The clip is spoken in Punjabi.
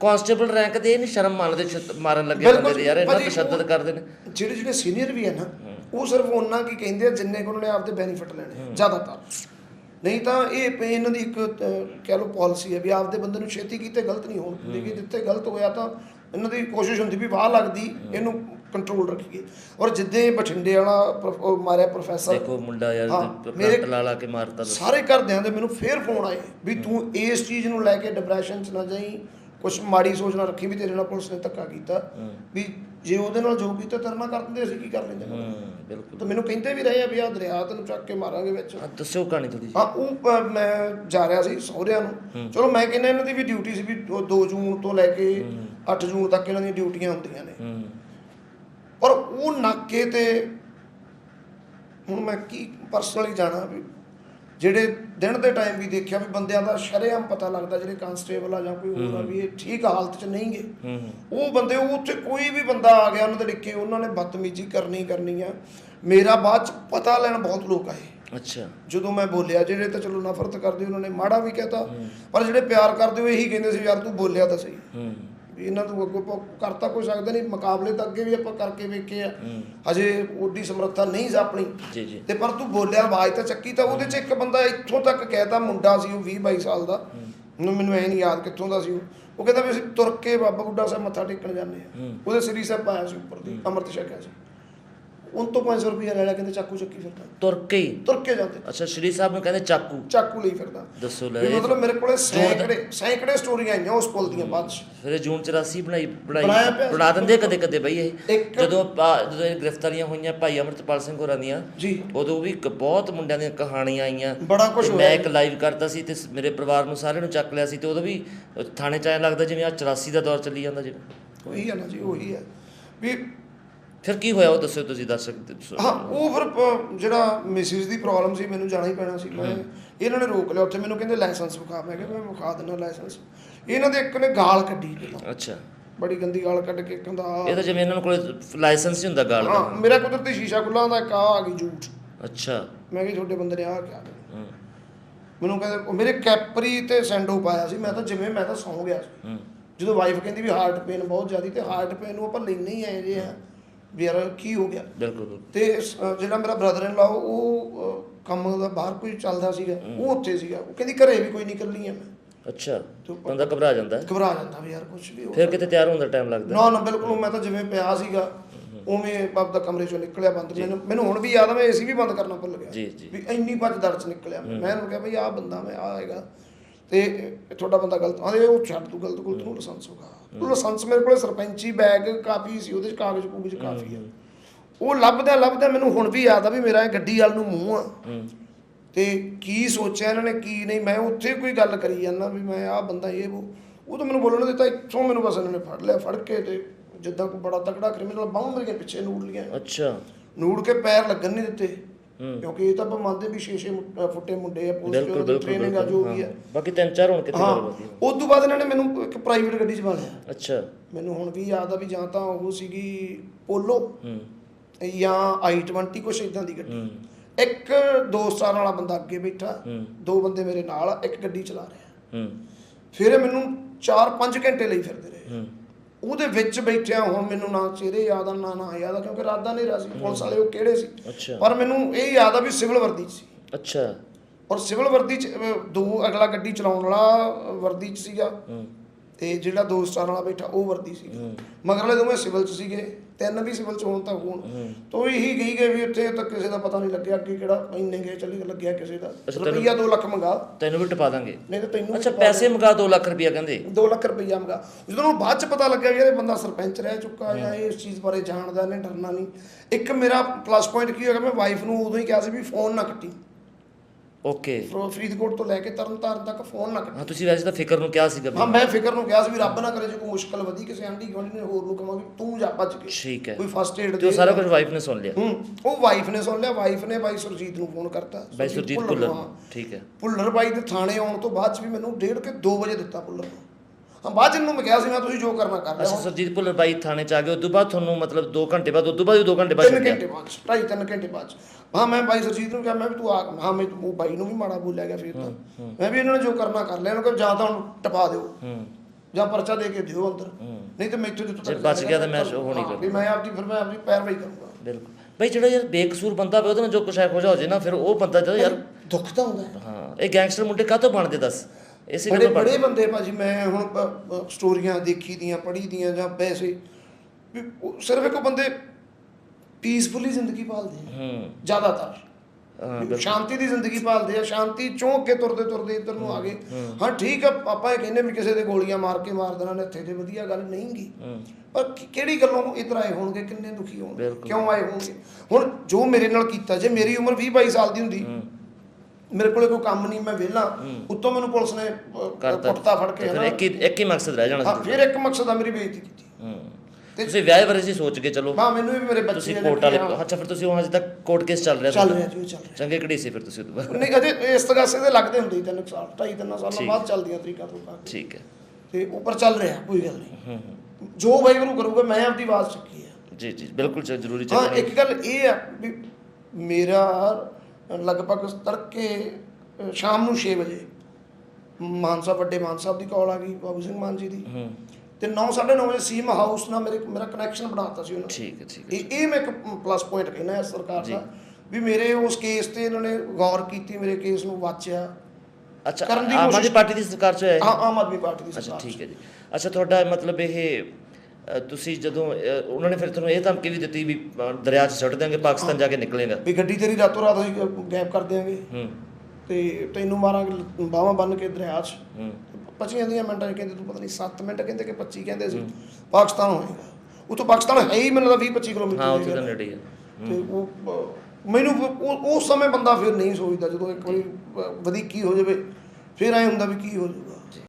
ਕਾਂਸਟੇਬਲ ਰੈਂਕ ਦੇ ਇਹ ਨਹੀਂ ਸ਼ਰਮ ਮੰਨਦੇ ਮਾਰਨ ਲੱਗੇ ਬੰਦੇ ਦੇ ਯਾਰ ਇਹਨਾਂ ਤਸ਼ੱਦਦ ਕਰਦੇ ਨੇ। ਜਿਹੜੇ ਜਿਹੜੇ ਸੀਨੀਅਰ ਵੀ ਹੈ ਨਾ ਉਹ ਸਿਰਫ ਉਹਨਾਂ ਕੀ ਕਹਿੰਦੇ ਆ ਜਿੰਨੇ ਕੁ ਉਹਨਾਂ ਨੇ ਆਪਦੇ ਬੈਨੀਫਿਟ ਲੈਣੇ ਜ਼ਿਆਦਾਤਰ। ਨਹੀਂ ਤਾਂ ਇਹ ਇਹਨਾਂ ਦੀ ਇੱਕ ਕਹਿ ਲਓ ਪਾਲਿਸੀ ਹੈ ਵੀ ਆਪਦੇ ਬੰਦੇ ਨੂੰ ਛੇਤੀ ਕੀਤੇ ਗਲਤ ਨਹੀਂ ਹੋਣ ਦਿੰਦੇ ਕਿ ਜਿੱਥੇ ਗਲਤ ਹੋਇਆ ਤਾਂ ਇਹਨਾਂ ਦੀ ਕੋਸ਼ਿਸ਼ ਹੁੰਦੀ ਵੀ ਵਾਹ ਲੱਗਦੀ ਇਹਨੂੰ ਕੰਟਰੋਲ ਰੱਖੀਏ। ਔਰ ਜਿੱਦਾਂ ਬਠਿੰਡੇ ਵਾਲਾ ਮਾਰਿਆ ਪ੍ਰੋਫੈਸਰ ਦੇਖੋ ਮੁੰਡਾ ਯਾਰ ਮੇਰੇ- ਲਾ ਲਾ ਕੇ ਮਾਰਤਾ। ਸਾਰੇ ਘਰਦਿਆਂ ਦੇ ਮੈਨੂੰ ਫੇਰ ਫੋਨ ਆਏ ਵੀ ਤੂੰ ਇਸ ਚੀਜ਼ ਨੂੰ ਲੈ ਕੇ ਡਿਪਰੈਸ਼ਨ 'ਚ ਨਾ ਜਾਈਂ ਕੁਛ ਮਾੜੀ ਸੋਚ ਨਾ ਰੱਖੀ ਵੀ ਤੇਰੇ ਨਾਲ ਪੁਲਿਸ ਨੇ ਧੱਕਾ ਕੀਤਾ। ਵੀ ਜੇ ਉਹਦੇ ਨਾਲ ਜੋ ਕੀਤਾ ਤੇਰੇ ਨਾਲ ਕਰ ਦਿੰਦੇ ਅਸੀਂ ਕੀ ਕਰ ਲੈਂਦੇ? ਹੂੰ ਬਿਲਕੁਲ। ਤਾਂ ਮੈਨੂੰ ਕਹਿੰਦੇ ਵੀ ਰਹੇ ਆ ਵੀ ਆ ਦਰਿਆ ਤੈਨੂੰ ਚੱਕ ਕੇ ਮਾਰਾਂਗੇ ਵਿੱਚ। ਆ ਦੱਸਿਓ ਕਹਾਣੀ ਥੋੜੀ ਹਾਂ ਉਹ ਮੈਂ ਜਾ ਰਿਹਾ ਸੀ ਸਹੁਰਿਆਂ ਨੂੰ। ਚਲੋ ਮੈਂ ਕਹਿੰਦਾ ਇਹਨਾਂ ਦੀ ਵੀ ਡਿਊਟੀ ਸੀ ਵੀ 2 ਜੂਨ ਤੋਂ ਲੈ ਕੇ 8 ਜੂਨ ਤੱਕ ਇਹਨਾਂ ਦੀਆਂ ਡਿਊਟੀਆਂ ਹੁੰਦੀਆਂ ਨੇ। ਹੂੰ। ਪਰ ਉਹ ਨਾਕੇ ਤੇ ਹੁਣ ਮੈਂ ਕੀ ਪਰਸਨਲੀ ਜਾਣਾ ਵੀ ਜਿਹੜੇ ਦਿਨ ਦੇ ਟਾਈਮ ਵੀ ਦੇਖਿਆ ਵੀ ਬੰਦਿਆਂ ਦਾ ਸ਼ਰੇਆਮ ਪਤਾ ਲੱਗਦਾ ਜਿਹੜੇ ਕਾਂਸਟੇਬਲ ਆ ਜਾਂ ਕੋਈ ਹੋਰ ਆ ਵੀ ਇਹ ਠੀਕ ਹਾਲਤ 'ਚ ਨਹੀਂ ਗੇ। ਹੂੰ ਉਹ ਬੰਦੇ ਉਹ ਉੱਥੇ ਕੋਈ ਵੀ ਬੰਦਾ ਆ ਗਿਆ ਉਹਨਾਂ ਦੇ ਡਿੱਕੇ ਉਹਨਾਂ ਨੇ ਬਦਤਮੀਜ਼ੀ ਕਰਨੀ ਕਰਨੀ ਆ। ਮੇਰਾ ਬਾਅਦ 'ਚ ਪਤਾ ਲੈਣ ਬਹੁਤ ਲੋਕ ਆਏ। ਅੱਛਾ। ਜਦੋਂ ਮੈਂ ਬੋਲਿਆ ਜਿਹੜੇ ਤਾਂ ਚਲੋ ਨਫ਼ਰਤ ਕਰਦੇ ਉਹਨਾਂ ਨੇ ਮਾੜਾ ਵੀ ਕਹਤਾ ਪਰ ਜਿਹੜੇ ਪਿਆਰ ਕਰਦੇ ਉਹ ਇਹੀ ਕਹਿੰਦੇ ਸੀ ਯਾਰ ਤੂੰ ਬੋਲਿਆ ਤਾਂ ਸਹੀ। ਹੂੰ। ਵੀ ਇਹਨਾਂ ਤੋਂ ਅੱਗੋਂ ਆਪਾਂ ਕਰਤਾ ਕੋਈ ਸਕਦਾ ਨਹੀਂ ਮੁਕਾਬਲੇ ਤਾਂ ਅੱਗੇ ਵੀ ਆਪਾਂ ਕਰਕੇ ਵੇਖੇ ਆ। ਹਜੇ ਓਡੀ ਸਮਰੱਥਾ ਨਹੀਂ ਸੀ ਆਪਣੀ। ਜੀ ਜੀ। ਤੇ ਪਰ ਤੂੰ ਬੋਲਿਆ ਆਵਾਜ਼ ਤਾਂ ਚੱਕੀ ਤਾਂ ਉਹਦੇ ਚ ਇੱਕ ਬੰਦਾ ਇੱਥੋਂ ਤੱਕ ਕਹਿਤਾ ਮੁੰਡਾ ਸੀ ਉਹ 20 22 ਸਾਲ ਦਾ। ਮੈਨੂੰ ਮੈਨੂੰ ਐ ਨਹੀਂ ਯਾਦ ਕਿੱਥੋਂ ਦਾ ਸੀ ਉਹ। ਕਹਿੰਦਾ ਵੀ ਅਸੀਂ ਤੁਰ ਕੇ ਬਾਬਾ ਬੁੱਢਾ ਸਾਹਿਬ ਮੱਥਾ ਟੇਕਣ ਜਾਂਦੇ ਆ। ਉਹਦੇ ਸ੍ਰੀ ਸਾਹਿਬ ਪਾਇਆ ਸੀ ਉੱਪਰ ਦੀ ਅੰਮ੍ਰਿਤ ਛਕਿਆ ਸੀ। ਉਨ ਤੋਂ 500 ਰੁਪਏ ਲੈ ਲਿਆ ਕਹਿੰਦੇ ਚਾਕੂ ਚੱਕੀ ਫਿਰਦਾ। ਤੁਰ ਕੇ ਹੀ? ਤੁਰ ਕੇ ਜਾਂਦੇ। ਅੱਛਾ ਸ਼੍ਰੀ ਸਾਹਿਬ ਨੂੰ ਕਹਿੰਦੇ ਚਾਕੂ? ਚਾਕੂ ਲਈ ਫਿਰਦਾ। ਦੱਸੋ ਲੈ ਵੀ ਮਤਲਬ ਮੇਰੇ ਕੋਲੇ ਸੈਂਕੜੇ ਸੈਂਕੜੇ ਸਟੋਰੀਆਂ ਆਈਆਂ ਉਸ ਪੁੱਲ ਦੀਆਂ ਬਾਅਦ ਚ। ਫਿਰ ਇਹ ਜੂਨ 84 ਬਣਾਈ ਬਣਾਇਆ ਬਣਾਈ ਪਿਆ ਬਣਾ ਦਿੰਦੇ ਕਦੇ ਕਦੇ ਬਈ ਇਹ? ਇੱਕ- ਜਦੋਂ ਆਪਾਂ- ਜਦੋਂ ਇਹ ਗ੍ਰਿਫਤਾਰੀਆਂ ਹੋਈਆਂ ਭਾਈ ਅਮਰਤਪਾਲ ਸਿੰਘ ਹੋਰਾਂ ਦੀਆਂ ਜੀ। ਉਦੋਂ ਵੀ ਇੱਕ ਬਹੁਤ ਮੁੰਡਿਆਂ ਦੀਆਂ ਕਹਾਣੀਆਂ ਆਈਆਂ। ਬੜਾ ਕੁਝ ਤੇ ਹੋਇਆ ਮੈਂ ਇੱਕ ਲਾਈਵ ਕਰਦਾ ਸੀ ਤੇ ਸ- ਮੇਰੇ ਪਰਿਵਾਰ ਨੂੰ ਸਾਰਿਆਂ ਨੂੰ ਚੱਕ ਲਿਆ ਸੀ ਤੇ ਉਦੋਂ ਵੀ ਥਾਣੇ ਚ ਐਂ ਲੱਗਦਾ ਜਿਵੇਂ ਆ 84 ਦਾ ਦੌਰ ਚੱਲੀ ਜਾਂਦਾ ਜਿਵੇਂ। ਉਹੀ ਹੈ ਨਾ ਜੀ ਉਹੀ ਹੈ। ਵੀ ਫਿਰ ਕੀ ਹੋਇਆ ਉਹ ਦੱਸਿਓ ਤੁਸੀਂ ਦਰਸ਼ਕ ਦੇ- ਹਾਂ ਉਹ ਫਿਰ ਪ- ਜਿਹੜਾ ਮਿਸਿਸ ਦੀ ਪ੍ਰੋਬਲਮ ਸੀ ਮੈਨੂੰ ਜਾਣਾ ਹੀ ਪੈਣਾ ਸੀ। ਮੈਂ ਇਹਨਾਂ ਨੇ ਰੋਕ ਲਿਆ ਉੱਥੇ ਮੈਨੂੰ ਕਹਿੰਦੇ ਲਾਇਸੈਂਸ ਵਿਖਾ। ਮੈਂ ਕਿਹਾ ਮੈਂ ਵਿਖਾ ਦਿੰਦਾ ਲਾਇਸੈਂਸ ਇਹਨਾਂ ਦੇ ਇੱਕ ਨੇ ਗਾਲ ਕੱਢੀ ਪਹਿਲਾਂ। ਅੱਛਾ। ਬੜੀ ਗੰਦੀ ਗਾਲ ਕੱਢ ਕੇ ਕਹਿੰਦਾ ਇਹ ਤਾਂ ਜਿਵੇਂ ਇਹਨਾਂ ਕੋਲ ਲਾਇਸੈਂਸ ਹੀ ਹੁੰਦਾ ਗਾਲ ਦਾ ਹਾਂ ਮੇਰਾ ਕੁਦਰਤੀ ਸ਼ੀਸ਼ਾ ਖੁੱਲਾ ਹੁੰਦਾ ਇੱਕ ਆ ਆ ਗਈ ਝੂਠ। ਅੱਛਾ। ਮੈਂ ਕਿਹਾ ਤੁਹਾਡੇ ਬੰਦੇ ਨੇ ਆ ਕਿਹਾ ਹੂੰ। ਮੈਨੂੰ ਕਹਿੰਦੇ ਉਹ ਮੇਰੇ ਕੈਪਰੀ ਤੇ ਸੈਂਡੋ ਪਾਇਆ ਸੀ। ਮੈਂ ਤਾਂ ਜਿਵੇਂ ਮੈਂ ਤਾਂ ਸੌਂ ਗਿਆ ਸੀ। ਹੂੰ। ਜਦੋਂ ਵਾਈਫ ਕਹਿੰਦੀ ਵੀ ਹਾਰਟ ਪੇਨ ਬਹੁਤ ਜ਼ਿਆਦੀ ਤੇ ਹਾਰਟ ਪੇਨ ਨੂੰ ਆਪਾਂ ਲੈਣੇ ਹੀ ਆਏ ਜੇ ਆ ਵੀ ਯਾਰ ਕੀ ਹੋ ਗਿਆ? ਬਿਲਕੁਲ। ਤੇ ਜਿਹੜਾ ਮੇਰਾ ਬ੍ਰਦਰ ਇਨ ਲਾ ਉਹ ਕੰਮ ਦਾ ਬਾਹਰ ਕੋਈ ਚੱਲਦਾ ਸੀਗਾ ਉਹ ਉੱਥੇ ਸੀਗਾ। ਉਹ ਕਹਿੰਦੀ ਘਰੇ ਵੀ ਕੋਈ ਨਿਕਲਣੀ ਆ ਮੈਂ। ਅੱਛਾ ਬੰਦਾ ਘਬਰਾ ਜਾਂਦਾ। ਘਬਰਾ ਜਾਂਦਾ ਵੀ ਯਾਰ ਕੁਝ ਵੀ ਹੋ ਫਿਰ ਕਿਤੇ ਤਿਆਰ ਹੋਣ ਦਾ ਟਾਈਮ ਲੱਗਦਾ? ਨਾ ਨਾ ਬਿਲਕੁਲ ਮੈਂ ਤਾਂ ਜਿਵੇਂ ਪਿਆ ਸੀਗਾ ਉਵੇਂ ਆਪਦਾ ਕਮਰੇ ਚੋਂ ਨਿਕਲਿਆ ਬੰਦ। ਮੈਨੂੰ ਮੈਨੂੰ ਹੁਣ ਵੀ ਯਾਦ ਆ ਮੈਂ ਏਸੀ ਵੀ ਬੰਦ ਕਰਨਾ ਭੁੱਲ ਗਿਆ। ਜੀ ਜੀ। ਵੀ ਇੰਨੀ ਦੜ ਚ ਨਿਕਲਿਆ ਮੈਂ। ਉਹਨੂੰ ਕਿਹਾ ਬਈ ਆਹ ਬੰਦਾ ਮੈਂ ਹੈਗਾ। ਤੇ ਤੁਹਾਡਾ ਬੰਦਾ ਗਲਤ ਆਂਦੇ ਉਹ ਛੱਡ ਤੂੰ ਗਲਤ ਕੋਲ ਤੂੰ ਲਾਇਸੈਂਸ ਹੋਗਾ। ਉਹ ਲਾਇਸੈਂਸ ਮੇਰੇ ਕੋਲੇ ਸਰਪੰਚੀ ਬੈਗ ਕਾਫੀ ਸੀ ਉਹਦੇ ਚ ਕਾਗਜ਼ ਕੂਗਜ਼ ਕਾਫੀ ਆ। ਉਹ ਲੱਭਦਾ ਲੱਭਦਾ ਮੈਨੂੰ ਹੁਣ ਵੀ ਯਾਦ ਆ ਵੀ ਮੇਰਾ ਇਹ ਗੱਡੀ ਵਾਲ ਨੂੰ ਮੂੰਹ ਆ। ਤੇ ਕੀ ਸੋਚਿਆ ਇਹਨਾਂ ਨੇ ਕੀ ਨਹੀਂ ਮੈਂ ਉੱਥੇ ਕੋਈ ਗੱਲ ਕਰੀ ਜਾਂਦਾ ਵੀ ਮੈਂ ਆਹ ਬੰਦਾ ਇਹ ਉਹ ਉਹ ਤਾਂ ਮੈਨੂੰ ਬੋਲਣ ਦਿੱਤਾ ਇੱਥੋਂ ਮੈਨੂੰ ਬਸ ਇਹਨਾਂ ਨੇ ਫੜ ਲਿਆ ਫੜ ਕੇ ਤੇ ਜਿੱਦਾਂ ਕੋਈ ਬੜਾ ਤਕੜਾ ਕ੍ਰਿਮੀਨਲ ਬਾਹੋਂ ਮੇਰੇ ਪਿੱਛੇ ਨੂੜ ਲਿਆ। ਅੱਛਾ। ਨੂੜ ਕੇ ਪੈਰ ਲੱਗਣ ਨਹੀਂ ਦਿੱਤੇ। ਕਿਉਂਕਿ ਇਹ ਤਾਂ ਆਪਾਂ ਮੰਨਦੇ ਵੀ 6-6 ਫੁੱਟੇ ਮੁੰਡੇ ਆ ਪੁਲਿਸ ਬਿਲਕੁਲ ਟ੍ਰੇਨਿੰਗ ਆ ਜੋ ਵੀ ਆ। ਬਾਕੀ ਤਿੰਨ ਚਾਰ ਹੁਣ ਕਿੱਥੇ ਵਧੀਆ ਉਸ ਤੋਂ ਬਾਅਦ ਇਹਨਾਂ ਨੇ ਮੈਨੂੰ ਇੱਕ ਪ੍ਰਾਈਵੇਟ ਗੱਡੀ 'ਚ ਪਾ ਲਿਆ ਅੱਛਾ। ਮੈਨੂੰ ਹੁਣ ਵੀ ਯਾਦ ਆ ਵੀ ਜਾਂ ਤਾਂ ਉਹ ਸੀਗੀ ਪੋਲੋ ਜਾਂ i20 ਕੁਛ ਇਦਾਂ ਦੀ ਗੱਡੀ। ਇੱਕ ਦੋ ਸਟਾਰ ਵਾਲਾ ਬੰਦਾ ਅੱਗੇ ਬੈਠਾ ਦੋ ਬੰਦੇ ਮੇਰੇ ਨਾਲ ਇੱਕ ਗੱਡੀ ਚਲਾ ਰਿਹਾ। ਹੂੰ। ਫਿਰ ਮੈਨੂੰ 4-5 ਘੰਟੇ ਲਈ ਫਿਰਦੇ ਰਹੇ। ਹੂੰ। ਉਹਦੇ ਵਿੱਚ ਬੈਠਿਆ ਹੁਣ ਮੈਨੂੰ ਨਾ ਚਿਹਰੇ ਯਾਦ ਆ ਨਾ ਨਾ ਯਾਦ ਆ ਕਿਉਂਕਿ ਰਾਦਾ ਨਹੀਂ ਸੀ ਪੁਲਿਸ ਵਾਲੇ ਉਹ ਕਿਹੜੇ ਸੀ? ਪਰ ਮੈਨੂੰ ਇਹ ਯਾਦ ਆ ਵੀ ਸਿਵਲ ਵਰਦੀ 'ਚ ਸੀ। ਅੱਛਾ। ਔਰ ਸਿਵਲ ਵਰਦੀ 'ਚ ਦੋ ਅਗਲਾ ਗੱਡੀ ਚਲਾਉਣ ਵਾਲਾ ਵਰਦੀ 'ਚ ਸੀਗਾ। ਤੇ ਜਿਹੜਾ ਦੋ ਸਟਾਰ ਵਾਲਾ ਬੈਠਾ ਉਹ ਵਰਦੀ ਸੀ। ਮਗਰ ਵਾਲੇ ਦੋਵੇਂ ਸਿਵਲ 'ਚ ਸੀਗੇ ਤਿੰਨ ਵੀ ਸਿਵਲ 'ਚ ਹੋਣ ਤਾਂ ਹੋਣ। ਤੋ ਇਹੀ ਗਈ ਗਏ ਵੀ ਉੱਥੇ ਤਾਂ ਕਿਸੇ ਦਾ ਪਤਾ ਨਹੀਂ ਲੱਗਿਆ ਅੱਗੇ ਕਿਹੜਾ ਇੰਨੇ ਗਏ ਚੱਲੀ ਲੱਗਿਆ ਕਿਸੇ ਦਾ। ਰੁਪਈਆ 2 ਲੱਖ ਮੰਗਾ। ਤੈਨੂੰ ਵੀ ਟਪਾ ਦਾਂਗੇ। ਨਹੀਂ ਤਾਂ ਤੈਨੂੰ ਅੱਛਾ ਪੈਸੇ ਮੰਗਾ 2 ਲੱਖ ਰੁਪਇਆ ਕਹਿੰਦੇ। 2 ਲੱਖ ਰੁਪਈਆ ਮੰਗਾ। ਜਦੋਂ ਬਾਅਦ ਚ ਪਤਾ ਲੱਗਿਆ ਵੀ ਇਹ ਬੰਦਾ ਸਰਪੰਚ ਰਹਿ ਚੁੱਕਾ ਆ ਇਹ ਇਸ ਚੀਜ਼ ਬਾਰੇ ਜਾਣਦਾ ਨੇ ਡਰਨਾ ਨਹੀਂ। ਇੱਕ ਮੇਰਾ ਪਲੱਸ ਪੁਆਇੰਟ ਕੀ ਹੋਗਾ ਮੈਂ ਵਾਈਫ ਨੂੰ ਉਦੋਂ ਹੀ ਕਿਹਾ ਸੀ ਵੀ ਫੋਨ ਨਾ ਕੱਟੀ। ਓਕੇ ਫਰੋ- ਫਰੀਦਕੋਟ ਤੋਂ ਲੈ ਕੇ ਤਰਨਤਾਰਨ ਤੱਕ ਫੋਨ ਨਾ ਹਾਂ ਤੁਸੀਂ ਵੈਸੇ ਤਾਂ ਫਿਕਰ ਨੂੰ ਕਿਹਾ ਸੀਗਾ ਹਾਂ ਮੈਂ ਫਿਕਰ ਨੂੰ ਕਿਹਾ ਸੀ ਵੀ ਰੱਬ ਨਾ ਕਰੇ ਜੇ ਕੋਈ ਮੁਸ਼ਕਲ ਵਧੀ ਕਿਸੇ ਆਂਢੀ ਗੁਆਂਢੀ ਨੇ ਹੋਰ ਨੂੰ ਕਹਾਂਗੇ ਤੂੰ ਜਾ ਭੱਜ ਕੇ। ਠੀਕ ਹੈ। ਕੋਈ ਫਸਟ ਏਡ ਉਹ ਸਾਰਾ ਕੁਝ ਵਾਈਫ ਨੇ ਸੁਣ ਲਿਆ। ਹੂੰ ਉਹ ਵਾਈਫ ਨੇ ਸੁਣ ਲਿਆ ਵਾਈਫ ਨੇ ਬਾਈ ਸੁਰਜੀਤ ਨੂੰ ਫੋਨ ਕਰਤਾ। ਬਾਈ ਸੁਰਜੀਤ ਭੁੱਲਰ। ਠੀਕ ਹੈ। ਭੁੱਲਰ ਬਾਈ ਦੇ ਥਾਣੇ ਆਉਣ ਤੋਂ ਬਾਅਦ ਚ ਵੀ ਮੈਨੂੰ ਡੇਢ ਕੇ 2 ਵਜੇ ਦਿੱਤਾ ਭੁੱਲਰ ਨੂੰ। ਹਾਂ ਬਾਅਦ ਇਹਨੂੰ ਮੈਂ ਕਿਹਾ ਸੀ ਮੈਂ ਤੁਸੀਂ ਜੋ ਕਰਨਾ ਕਰ ਅੱਛਾ ਲਿਆ ਸਰਜੀਤ ਭੁੱਲਰ ਬਾਈ ਥਾਣੇ ਚ ਆ ਗਏ ਤੋਂ ਬਾਅਦ ਤੁਹਾਨੂੰ ਮਤਲਬ 2 ਘੰਟੇ ਬਾਅਦ ਤੋਂ ਬਾਅਦ ਵੀ 2 ਘੰਟੇ ਬਾਅਦ ਤਿੰਨ ਛੱਡਿਆ? ਘੰਟੇ ਬਾਅਦ 'ਚ, ਢਾਈ ਤਿੰਨ ਘੰਟੇ ਬਾਅਦ। ਹਾਂ ਮੈਂ ਬਾਈ ਸਰਜੀਤ ਨੂੰ ਕਿਹਾ ਮੈਂ ਵੀ ਤੂੰ ਆ ਹਾਂ ਮੈਂ ਉਹ ਬਾਈ ਨੂੰ ਵੀ ਮਾੜਾ ਬੋਲਿਆ ਗਿਆ ਫਿਰ ਤਾਂ। ਮੈਂ ਵੀ ਇਹਨਾਂ ਨੇ ਜੋ ਕਰਨਾ ਕਰ ਲਿਆ ਇਹਨੂੰ ਕਿਹਾ ਜਾਂ ਤਾਂ ਟਪਾ ਦਿਓ। ਹੂੰ। ਜਾਂ ਪਰਚਾ ਦੇ ਕੇ ਦਿਓ ਅੰਦਰ। ਨਹੀਂ ਤੇ ਮੈਥੋਂ ਜੇ ਤੱਕ ਬਚ ਗਿਆ ਤਾਂ ਮੈਂ ਹਾਂ, ਉਹ ਨਹੀਂ ਵੀ ਮੈਂ ਆਪਦੀ ਫਿਰ ਮੈਂ ਆਪਦੀ ਪੈਰਵਾਈ ਕਰੂੰਗਾ। ਬਿਲਕੁਲ। ਬਈ ਜਿਹੜਾ ਯਾਰ ਬੇਕਸੂਰ ਬੰਦਾ ਹੋਵੇ ਉਹਦੇ ਨਾਲ ਜੋ ਕੁਛ ਹੈ ਹੋ ਜਾਏ ਨਾ ਫਿਰ ਉਹ ਬੰਦਾ ਜਦੋਂ ਯਾਰ ਦੁੱਖ ਤਾਂ ਹੁੰਦਾ। ਹੈ। ਹਾਂ ਇਹ ਗੈਂਗਸਟਰ ਮੁੰਡੇ ਕਾਹਤੋਂ ਬਣਦੇ ਦੱਸ? ਇਸੇ ਬੜੇ ਬੜੇ ਬੰਦੇ ਭਾਜੀ ਮੈਂ ਹੁਣ ਸਟੋਰੀਆਂ ਦੇਖੀ ਦੀਆਂ ਪੜ੍ਹੀ ਦੀਆਂ ਜਾਂ ਉਹ ਸਿਰਫ ਇੱਕ ਬੰਦੇ ਪੀਸਫੁਲੀ ਜ਼ਿੰਦਗੀ ਪਾਲਦੇ ਹੂੰ। ਜ਼ਿਆਦਾਤਰ। ਸ਼ਾਂਤੀ ਦੀ ਜ਼ਿੰਦਗੀ ਪਾਲਦੇ ਆ ਸ਼ਾਂਤੀ ਚੋਂ ਕੇ ਤੁਰਦੇ ਤੁਰਦੇ ਇੱਧਰ ਨੂੰ ਆ ਗਏ। ਹਾਂ। ਠੀਕ ਆ ਆਪਾਂ ਇਹ ਕਹਿੰਦੇ ਵੀ ਕਿਸੇ ਦੇ ਗੋਲੀਆਂ ਮਾਰ ਕੇ ਮਾਰ ਦੇਣਾ ਨੱਥੇ ਤੇ ਵਧੀਆ ਗੱਲ ਨਹੀਂ ਗੀ ਹੂੰ। ਪਰ ਕਿਹੜੀ ਗੱਲੋਂ ਇੱਧਰ ਆਏ ਹੋਣਗੇ ਕਿੰਨੇ ਦੁਖੀ ਹੋਣਗੇ। ਕਿਉਂ ਆਏ ਹੋਣਗੇ? ਹੁਣ ਜੋ ਮੇਰੇ ਨਾਲ ਕੀਤਾ ਜੇ ਮੇਰੀ ਉਮਰ 20 22 ਸਾਲ ਦੀ ਹੁੰਦੀ ਮੇਰੇ ਕੋਲੇ ਕੋਈ ਕੰਮ ਨਹੀਂ ਮੈਂ ਵਿਹਲਾ। ਉੱਤੋਂ ਮੈਨੂੰ ਪੁਲਿਸ ਨੇ ਕੁੱਟਤਾ ਫੜ ਕੇ ਫਿਰ। ਇੱਕ ਹੀ ਇੱਕ ਹੀ ਮਕਸਦ ਰਹਿ ਜਾਣਾ ਹਾਂ ਸੀ ਫਿਰ ਇੱਕ ਮਕਸਦ ਆ ਮੇਰੀ ਬੇਇੱਜ਼ਤੀ ਕੀਤੀ। ਹੂੰ। ਤੁਸੀਂ ਵਿਆਹ ਬਾਰੇ ਸੀ ਸੋਚ ਕੇ ਚਲੋ। ਹਾਂ ਮੈਨੂੰ ਵੀ ਮੇਰੇ ਬੱਚੇ ਤੁਸੀਂ ਕੋਰਟ ਵਾਲੇ ਅੱਛਾ ਫਿਰ ਤੁਸੀਂ ਹੁਣ ਅਜੇ ਤੱਕ ਕੋਰਟ ਕੇਸ ਚੱਲ ਰਿਹਾ ਚੱਲ? ਰਿਹਾ ਜੀ ਚੱਲ ਰਿਹਾ। ਚੰਗੇ ਘੜੀ ਸੀ ਫਿਰ ਤੁਸੀਂ ਬਾਅਦ। ਨਹੀਂ ਅਜੇ ਇਸ ਤਗਾਸੇ ਦੇ ਲੱਗਦੇ ਹੁੰਦੇ ਸੀ ਤਿੰਨ ਸਾਲ ਢਾਈ ਤਿੰਨ ਸਾਲਾਂ। ਬਾਅਦ ਚੱਲਦੀਆਂ ਤਰੀਕਾ ਤੋਂ ਬਾਅਦ। ਠੀਕ ਹੈ। ਤੇ ਉੱਪਰ ਚੱਲ ਰਿਹਾ ਕੋਈ ਗੱਲ ਨਹੀਂ। ਹੂੰ ਹੂੰ। ਜੋ ਵਾਹਿਗੁਰੂ ਕਰੂਗਾ ਮੈਂ ਆਪਦੀ ਆਵਾਜ਼ ਚੱਕੀ ਆ। ਜੀ ਜੀ ਬਿਲਕੁਲ ਜ਼ਰੂਰੀ ਹਾਂ ਚੱਲਣੀ ਇੱਕ ਗੱਲ ਇਹ ਆ ਵੀ ਮੇਰਾ ਲਗਭਗ ਤੜਕੇ ਸ਼ਾਮ ਨੂੰ 6 ਵਜੇ ਮਾਨਸਾ ਵੱਡੇ ਮਾਨ ਸਾਹਿਬ ਦੀ ਕਾਲ ਆ ਗਈ ਬਾਬੂ ਸਿੰਘ ਮਾਨ ਜੀ ਦੀ। ਤੇ 9:30 ਵਜੇ ਸੀਮ ਹਾਊਸ ਨਾਲ ਮੇਰੇ ਮੇਰਾ ਕਨੈਕਸ਼ਨ ਬਣਾਤਾ ਸੀ ਉਹਨਾਂ ਠੀਕ ਹੈ ਠੀਕ ਹੈ ਇਹ ਮੈਂ ਇੱਕ ਪਲੱਸ ਪੁਆਇੰਟ ਕਹਿਣਾ ਹੈ ਸਰਕਾਰ ਦਾ ਵੀ ਮੇਰੇ ਉਸ ਕੇਸ ਤੇ ਇਹਨਾਂ ਨੇ ਗੌਰ ਕੀਤੀ ਮੇਰੇ ਕੇਸ ਨੂੰ ਵਾਚਿਆ। ਅੱਛਾ ਆਮ ਆਦਮੀ ਪਾਰਟੀ ਦੀ ਸਰਕਾਰ ਚ ਹੈ? ਹਾਂ ਆਮ ਆਦਮੀ ਪਾਰਟੀ ਦੀ ਅੱਛਾ ਸਰਕਾਰ ਠੀਕ ਹੈ ਜੀ। ਅੱਛਾ ਤੁਹਾਡਾ ਮਤਲਬ ਇਹ ਤੁਸੀਂ ਜਦੋਂ ਉਹਨਾਂ ਨੇ ਫਿਰ ਤੁਹਾਨੂੰ ਇਹ ਧਮਕੀ ਵੀ ਦਿੱਤੀ ਵੀ ਦਰਿਆ 'ਚ ਸੁੱਟ ਦਿਆਂਗੇ ਪਾਕਿਸਤਾਨ ਜਾ ਕੇ ਨਿਕਲੇਗਾ। ਵੀ ਗੱਡੀ ਤੇਰੀ ਰਾਤੋਂ ਰਾਤ ਅਸੀਂ ਗਾਇਬ ਕਰ ਦਿਆਂਗੇ। ਹੂੰ। ਤੇ ਤੈਨੂੰ ਮਾਰਾਂਗੇ ਬਾਹਾਂ ਬੰਨ ਕੇ ਦਰਿਆ 'ਚ। ਹੂੰ। ਪੱਚੀਆਂ ਦੀਆਂ ਮਿੰਟਾਂ ਕਹਿੰਦੇ ਤੂੰ ਪਤਾ ਨਹੀਂ 7 ਮਿੰਟ ਕਹਿੰਦੇ ਕਿ 25 ਕਹਿੰਦੇ ਸੀ। ਪਾਕਿਸਤਾਨ ਹੋਏਗਾ। ਉਤੋਂ ਪਾਕਿਸਤਾਨ ਹੈ ਹੀ ਮੈਨੂੰ ਲੱਗਦਾ 20 25 ਕਿਲੋਮੀਟਰ ਹਾਂ ਉੱਥੇ ਤਾਂ। ਨੇੜੇ ਹੀ ਤੇ ਉਹ ਮੈਨੂੰ ਉਹ ਉਸ ਸਮੇਂ ਬੰਦਾ ਫਿਰ ਨਹੀਂ ਸੋਚਦਾ ਜਦੋਂ ਇੱਕ ਵਾਰੀ ਅਹ, ਵਧੀਕੀ ਹੋ ਜਾਵੇ ਫਿਰ ਐ ਹੁੰਦਾ ਵੀ ਕੀ ਹੋ ਜਾਊਗਾ।